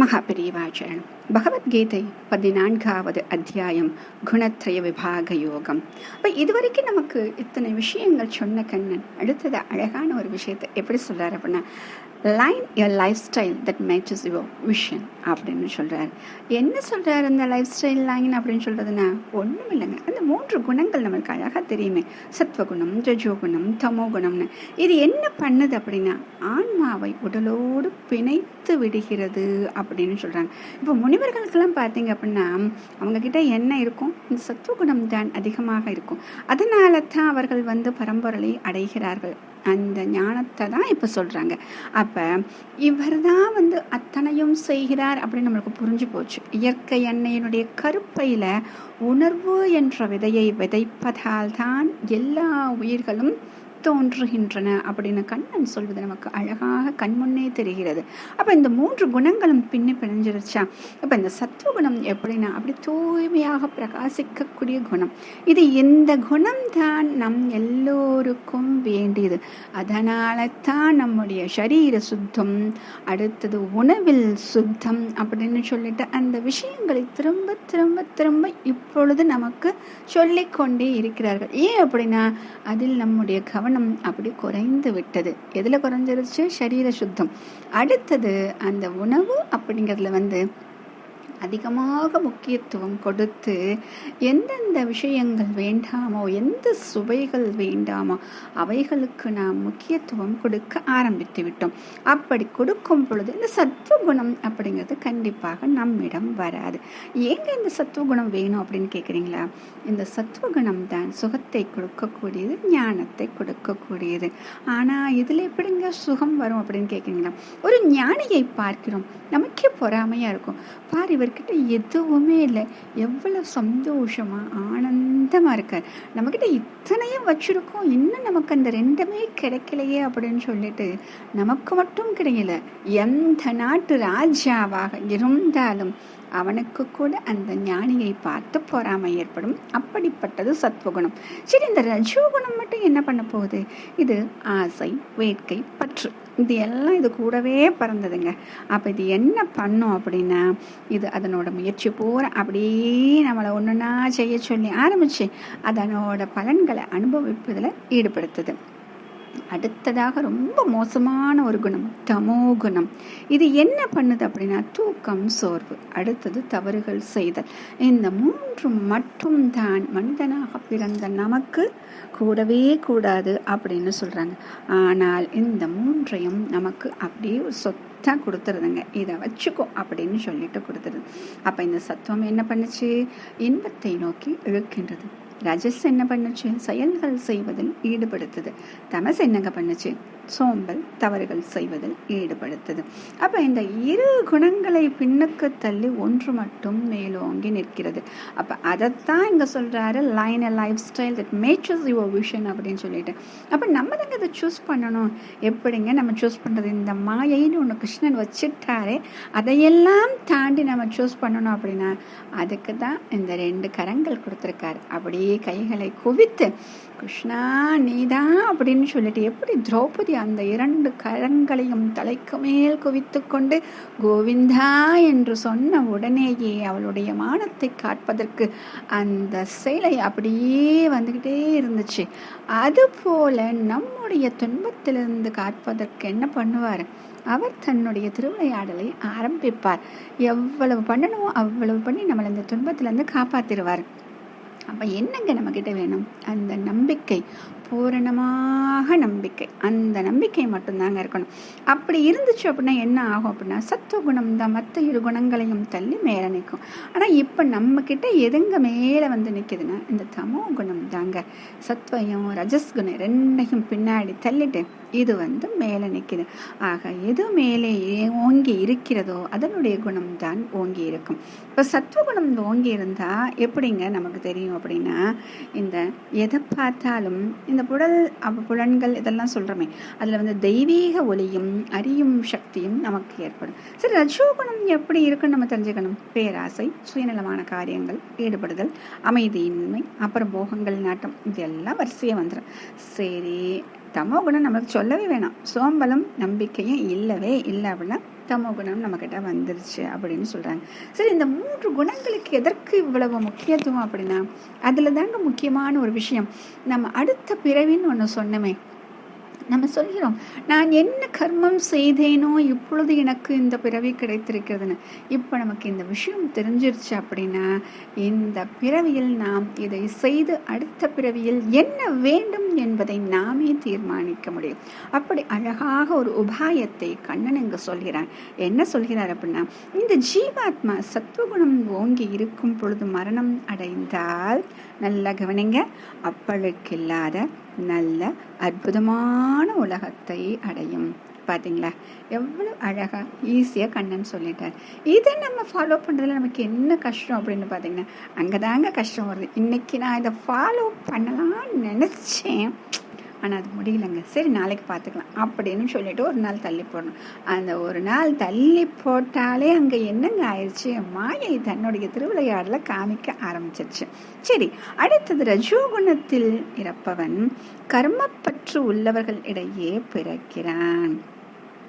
மகாபிரிவாச்சரணம். பகவத்கீதை பதினான்காவது அத்தியாயம் குணத்ரய விபாக யோகம் இப்போ இதுவரைக்கும் நமக்கு இத்தனை விஷயங்கள் சொன்ன கண்ணன் அடுத்தது அழகான ஒரு விஷயத்தை எப்படி சொல்கிறார் அப்படின்னா line a lifestyle that matches your vision அப்படின்னு சொல்கிறார் என்ன சொல்கிறார் அந்த லைஃப் ஸ்டைல் லைன் அப்படின்னு சொல்கிறதுனா ஒன்றும் இல்லைங்க அந்த மூன்று குணங்கள் நம்மளுக்கு அழகாக தெரியுமே. சத்வகுணம் ரஜோகுணம் தமோ குணம்னு இது என்ன பண்ணுது அப்படின்னா ஆன்மாவை உடலோடு பிணைத்து விடுகிறது அப்படின்னு சொல்கிறாங்க இப்போ முனிவர்களுக்கெல்லாம் பார்த்தீங்க அப்படின்னா அவங்கக்கிட்ட என்ன இருக்கும்? இந்த சத்வகுணம் தான் அதிகமாக இருக்கும். அதனால தான் அவர்கள் வந்து பரம்பொருளை அடைகிறார்கள். அந்த ஞானத்தை தான் இப்போ சொல்கிறாங்க அப்போ இவர் தான் வந்து அத்தனையும் செய்கிறார் அப்படின்னு நம்மளுக்கு புரிஞ்சு போச்சு. இயற்கை எண்ணெயினுடைய கருப்பையில் உணர்வு என்ற விதையை விதைப்பதால் தான் எல்லா உயிர்களும் தோன்றுகின்றன அப்படின்னு கண்ணன் சொல்வது நமக்கு அழகாக கண்முன்னே தெரிகிறது. அப்போ இந்த மூன்று குணங்களும் பின்னி பிணைஞ்சிருச்சா? அப்போ இந்த சத்துவ குணம் எப்படின்னா அப்படி தூய்மையாக பிரகாசிக்கக்கூடிய குணம். இது இந்த குணம் தான் நம் எல்லோருக்கும் வேண்டியது. அதனால தான் நம்முடைய சரீர சுத்தம் அடுத்தது உணவில் சுத்தம் அப்படின்னு சொல்லிட்டு அந்த விஷயங்களை திரும்ப திரும்ப திரும்ப இப்பொழுது நமக்கு சொல்லிக்கொண்டே இருக்கிறார்கள். ஏன் அப்படின்னா அதில் நம்முடைய கவனம் கவனம் அப்படி குறைந்து விட்டது. எதில் குறைஞ்சிருச்சு? சரீர சுத்தம். அடுத்தது அந்த உணவு அப்படிங்கிறதுல வந்து அதிகமாக முக்கியத்துவம் கொடுத்து எந்தெந்த விஷயங்கள் வேண்டாமோ எந்த சுவைகள் வேண்டாமோ அவைகளுக்கு நாம் முக்கியத்துவம் கொடுக்க ஆரம்பித்து விட்டோம். அப்படி கொடுக்கும் பொழுது இந்த சத்துவகுணம் அப்படிங்கிறது கண்டிப்பாக நம்மிடம் வராது. ஏங்க இந்த சத்துவகுணம் வேணும் அப்படின்னு கேட்குறீங்களா? இந்த சத்துவகுணம் தான் சுகத்தை கொடுக்கக்கூடியது ஞானத்தை கொடுக்கக்கூடியது. ஆனால் இதில் எப்படிங்க சுகம் வரும் அப்படின்னு கேட்குறீங்களா? ஒரு ஞானியை பார்க்கிறோம். நமக்கே பொறாமையாக இருக்கும். பார் நம்மக்கிட்ட எதுவுமே இல்லை. எவ்வளோ சந்தோஷமாக ஆனந்தமாக இருக்கார். நம்மக்கிட்ட இத்தனையும் வச்சுருக்கோம். இன்னும் நமக்கு அந்த ரெண்டுமே கிடைக்கலையே அப்படின்னு சொல்லிட்டு நமக்கு மட்டும் கிடைக்கல எந்த நாட்டு ராஜாவாக இருந்தாலும் அவனுக்கு கூட அந்த ஞானியை பார்த்து பொறாமை ஏற்படும். அப்படிப்பட்டது சத்வகுணம். சரி இந்த ரஜோகுணம் மட்டும் என்ன பண்ண போகுது? இது ஆசை வேட்கை பற்று. இது எல்லாம் இது கூடவே பறந்ததுங்க. அப்போ இது என்ன பண்ணும் அப்படின்னா இது அதனோட முயற்சி பூரா அப்படியே நம்மளை ஒன்றுனா செய்ய சொல்லி ஆரம்பிச்சு அதனோட பலன்களை அனுபவிப்பதில் ஈடுபடுத்துது. அடுத்ததாக ரொம்ப மோசமான ஒரு குணம் தமோ குணம். இது என்ன பண்ணுது அப்படின்னா தூக்கம் சோர்வு. அடுத்தது தவறுகள் செய்தல். இந்த மூன்று மட்டும் தான் மனிதனாக பிறந்த நமக்கு கூடவே கூடாது அப்படின்னு சொல்கிறாங்க ஆனால் இந்த மூன்றையும் நமக்கு அப்படியே சொத்தாக கொடுத்துருதுங்க. இதை வச்சுக்கோ அப்படின்னு சொல்லிட்டு கொடுத்துருது. அப்போ இந்த சத்துவம் என்ன பண்ணுச்சு? இன்பத்தை நோக்கி இழுக்கின்றது. ரஜஸ் என்ன பண்ணுச்சு? செயல்கள் செய்வதில் ஈடுபடுத்துது. தமஸ் என்னங்க பண்ணுச்சு? சோம்பல் தவறுகள் செய்வதில் ஈடுபடுத்துது. அப்போ இந்த இரு குணங்களை பின்னுக்கு தள்ளி ஒன்று மட்டும் மேலோங்கி நிற்கிறது. அப்போ அதைத்தான் இங்கே சொல்கிறாரு line a lifestyle that matches your vision அப்படின்னு சொல்லிட்டு. அப்போ நம்ம தாங்க இதை சூஸ் பண்ணணும். எப்படிங்க நம்ம சூஸ் பண்ணுறது இந்த மாயைன்னு ஒன்று கிருஷ்ணன் வச்சுட்டாரே அதையெல்லாம் தாண்டி நம்ம சூஸ் பண்ணணும் அப்படின்னா அதுக்கு தான் இந்த ரெண்டு கரங்கள் கொடுத்துருக்காரு. அப்படியே கைகளை குவித்து கிருஷ்ணா நீதான் அப்படின்னு சொல்லிட்டு எப்படி திரௌபதி அந்த இரண்டு கரங்களையும் தலைக்கு மேல் குவித்து கொண்டு கோவிந்தா என்று சொன்ன உடனேயே அவளுடைய மானத்தை காட்பதற்கு அந்த சேலை அப்படியே வந்துக்கிட்டே இருந்துச்சு. அதுபோல நம்முடைய துன்பத்திலிருந்து காட்பதற்கு என்ன பண்ணுவார்? அவர் தன்னுடைய திருவிளையாடலை ஆரம்பிப்பார். எவ்வளவு பண்ணணுமோ அவ்வளவு பண்ணி நம்மளை இந்த துன்பத்திலேருந்து காப்பாற்றிடுவார் அப்போ என்னங்க நம்மக்கிட்ட வேணும்? அந்த நம்பிக்கை. பூரணமாக நம்பிக்கை. அந்த நம்பிக்கை மட்டும்தாங்க இருக்கணும். அப்படி இருந்துச்சு அப்படின்னா என்ன ஆகும் அப்படின்னா சத்துவ குணம் தான் மற்ற இரு குணங்களையும் தள்ளி மேலே நிற்கும். ஆனால் இப்போ நம்மக்கிட்ட எதுங்க மேலே வந்து நிற்கிதுன்னா இந்த தமோ குணம் தாங்க. சத்வயம் ரஜஸ் குணம் ரெண்டையும் பின்னாடி தள்ளிட்டு இது வந்து மேலே நிற்கிது ஆக எது மேலே ஓங்கி இருக்கிறதோ அதனுடைய குணம் தான் ஓங்கி இருக்கும். இப்போ சத்துவகுணம் ஓங்கி இருந்தால் எப்படிங்க நமக்கு தெரியும் அப்படின்னா இந்த எதை பார்த்தாலும் இந்த புடல் புலன்கள் இதெல்லாம் சொல்கிறோமே அதில் வந்து தெய்வீக ஒளியும் அறியும் சக்தியும் நமக்கு ஏற்படும். சரி ரஜோகுணம் எப்படி இருக்குன்னு நம்ம தெரிஞ்சுக்கணும். பேராசை சுயநலமான காரியங்கள் ஈடுபடுதல் அமைதியின்மை அப்புறம் போகங்கள் நாட்டம் இதெல்லாம் வரிசையாக வந்துடும் சரி தமோ குணம் நம்மளுக்கு சொல்லவே வேணாம். சோம்பலும் நம்பிக்கையும் இல்லவே இல்லை அப்படின்னா தமோ குணம் நம்மக்கிட்ட வந்துருச்சு அப்படின்னு சொல்கிறாங்க சரி இந்த மூன்று குணங்களுக்கு எதற்கு இவ்வளவு முக்கியத்துவம் அப்படின்னா அதில் தாங்க முக்கியமான ஒரு விஷயம். நம்ம அடுத்த பிறவின்னு ஒன்று சொன்னமே நம்ம சொல்கிறோம் நான் என்ன கர்மம் செய்தேனோ இப்பொழுது எனக்கு இந்த பிறவி கிடைத்திருக்கிறதுன்னு. இப்போ நமக்கு இந்த விஷயம் தெரிஞ்சிருச்சு அப்படின்னா இந்த பிறவியில் நாம் இதை செய்து அடுத்த பிறவியில் என்ன வேண்டும் என்பதை நாமே தீர்மானிக்க முடியும். அப்படி அழகாக ஒரு உபாயத்தை கண்ணன் இங்கு சொல்கிறான். என்ன சொல்கிறார் அப்படின்னா இந்த ஜீவாத்மா சத்துவகுணம் ஓங்கி இருக்கும் பொழுது மரணம் அடைந்தால் நல்லா கவனிங்க அப்பழுக்கில்லாத நல்ல அற்புதமான உலகத்தை அடையும். பார்த்தீங்களா எவ்வளோ அழகாக ஈஸியாக கண்ணன் சொல்லிட்டார். இதை நம்ம ஃபாலோ பண்ணுறதுல நமக்கு என்ன கஷ்டம் அப்படின்னு பார்த்தீங்கன்னா அங்கே தாங்க கஷ்டம் வருது. இன்றைக்கி நான் இதை ஃபாலோ பண்ணலாம்னு நினச்சேன். ஆனால் அது முடியலைங்க. சரி நாளைக்கு பார்த்துக்கலாம் அப்படின்னு சொல்லிட்டு ஒரு நாள் தள்ளி போடணும். அந்த ஒரு நாள் தள்ளி போட்டாலே அங்கே என்னங்க ஆயிடுச்சு மாயை தன்னுடைய திருவிளையாடல காமிக்க ஆரம்பிச்சிருச்சு. சரி அடுத்தது ரஜோகுணத்தில் இறப்பவன் கர்மப்பற்று உள்ளவர்கள் இடையே பிறக்கிறான்.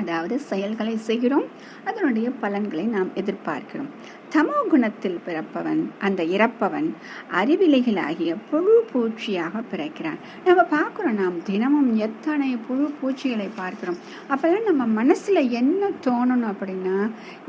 அதாவது செயல்களை செய்கிறோம் அதனுடைய பலன்களை நாம் எதிர்பார்க்கிறோம். தமோ குணத்தில் பிறப்பவன் அந்த இறப்பவன் அறிவிலைகளாகிய புழு பூச்சியாக பிறக்கிறான். நம்ம பார்க்குறோம் நாம் தினமும் எத்தனை புழு பூச்சிகளை பார்க்கிறோம். அப்போல்லாம் நம்ம மனசில் என்ன தோணணும் அப்படின்னா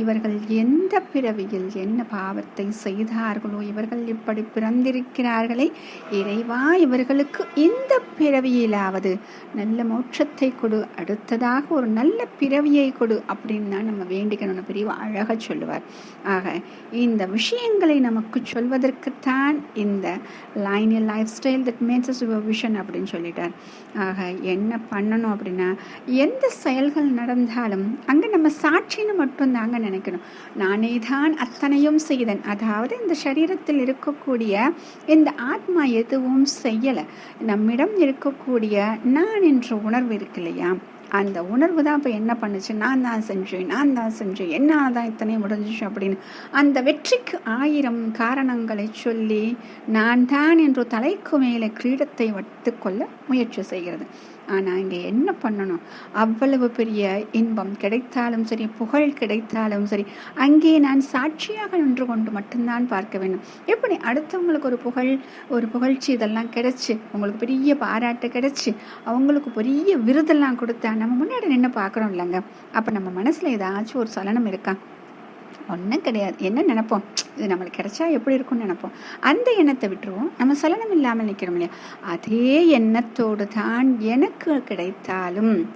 இவர்கள் எந்த பிறவியில் என்ன பாவத்தை செய்தார்களோ இவர்கள் இப்படி பிறந்திருக்கிறார்களே இறைவா இவர்களுக்கு இந்த பிறவியிலாவது நல்ல மோட்சத்தை கொடு அடுத்ததாக ஒரு நல்ல பிறவியை கொடு அப்படின்னு தான் நம்ம வேண்டிக்கணும்னு பிரிவு அழகாக சொல்லுவார். ஆக இந்த விஷயங்களை நமக்கு சொல்வதற்குத்தான் இந்த line lifestyle that matches your vision அப்படின்னு சொல்லிட்டார். ஆக என்ன பண்ணணும் அப்படின்னா எந்த செயல்கள் நடந்தாலும் அங்கே நம்ம சாட்சின்னு மட்டும்தாங்க நினைக்கணும். நானே தான் அத்தனையும் செய்தேன். அதாவது இந்த சரீரத்தில் இருக்கக்கூடிய இந்த ஆத்மா எதுவும் செய்யலை. நம்மிடம் இருக்கக்கூடிய நான் என்ற உணர்வு இருக்கு இல்லையா? அந்த உணர்வு தான் இப்போ என்ன பண்ணுச்சு? நான் தான் செஞ்சேன் நான் தான் செஞ்சேன். என்ன தான் இத்தனை முடிஞ்சிச்சு அப்படின்னு அந்த வெற்றிக்கு ஆயிரம் காரணங்களை சொல்லி நான் தான் என்று தலைக்கு மேலே கிரீடத்தை வைத்துக்கொள்ள முயற்சி செய்கிறது. ஆனால் இங்கே என்ன பண்ணணும்? அவ்வளவு பெரிய இன்பம் கிடைத்தாலும் சரி புகழ் கிடைத்தாலும் சரி அங்கே நான் சாட்சியாக நின்று கொண்டு மட்டும்தான் பார்க்க வேண்டும். எப்படி? அடுத்தவங்களுக்கு ஒரு புகழ் ஒரு புகழ்ச்சி இதெல்லாம் கிடைச்சி உங்களுக்கு பெரிய பாராட்டு கிடைச்சி அவங்களுக்கு பெரிய விருதெல்லாம் கொடுத்தா நம்ம முன்னாடி நின்று பார்க்குறோம் இல்லைங்க. அப்போ நம்ம மனசில் ஏதாச்சும் ஒரு சலனம் இருக்கா? ஒன்றும் கிடையாது. என்ன நினைப்போம்? இது நம்மளுக்கு கிடைச்சா எப்படி இருக்கும்னு நினைப்போம். அந்த எண்ணத்தை விட்டுருவோம். நம்ம சலனம் இல்லாமல் நிற்கிறோம் இல்லையா? அதே எண்ணத்தோடு தான் எனக்கு கிடைத்தாலும்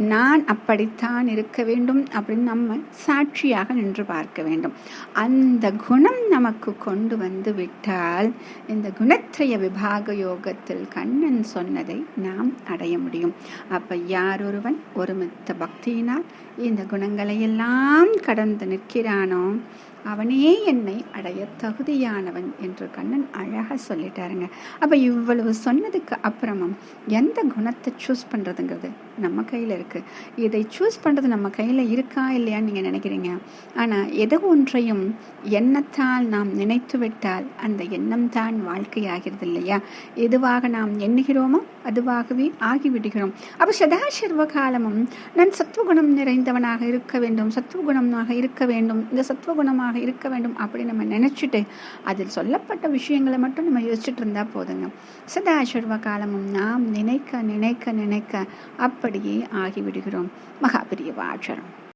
நான் அப்படித்தான் இருக்க வேண்டும் அப்படின்னு நம்ம சாட்சியாக நின்று பார்க்க வேண்டும். அந்த குணம் நமக்கு கொண்டு வந்து விட்டால் இந்த குணத்திரைய விபாக யோகத்தில் கண்ணன் சொன்னதை நாம் அடைய முடியும். அப்போ யார் ஒருவன்? ஒருமித்த பக்தியினால் இந்த குணங்களை எல்லாம் கடந்து நிற்கிறானோ அவனே என்னை அடைய தகுதியானவன் என்று கண்ணன் அழகாக சொல்லிட்டாருங்க. அப்போ இவ்வளவு சொன்னதுக்கு அப்புறமும் எந்த குணத்தை சூஸ் பண்ணுறதுங்கிறது நம்ம கையில் இருக்குது இதை சூஸ் பண்ணுறது நம்ம கையில் இருக்கா இல்லையான்னு நீங்கள் நினைக்கிறீங்க? ஆனால் எது ஒன்றையும் எண்ணத்தால் நாம் நினைத்து விட்டால் அந்த எண்ணம் தான் வாழ்க்கையாகிறது இல்லையா? எதுவாக நாம் எண்ணுகிறோமோ அதுவாகவே ஆகிவிடுகிறோம். அப்போ சதாசர்வ காலமும் நான் சத்துவகுணம் நிறைந்தவனாக இருக்க வேண்டும் சத்துவகுணமாக இருக்க வேண்டும். இந்த சத்துவகுணமாக இருக்க வேண்டும் அப்படி நம்ம நினச்சிட்டு அதில் சொல்லப்பட்ட விஷயங்களை மட்டும் நம்ம யோசிச்சுட்டு இருந்தால் போதுங்க. சதாசர்வ காலமும் நாம் நினைக்க நினைக்க நினைக்க அப்படியே ஆகிவிடுகிறோம். மகாபிரிய வாழம்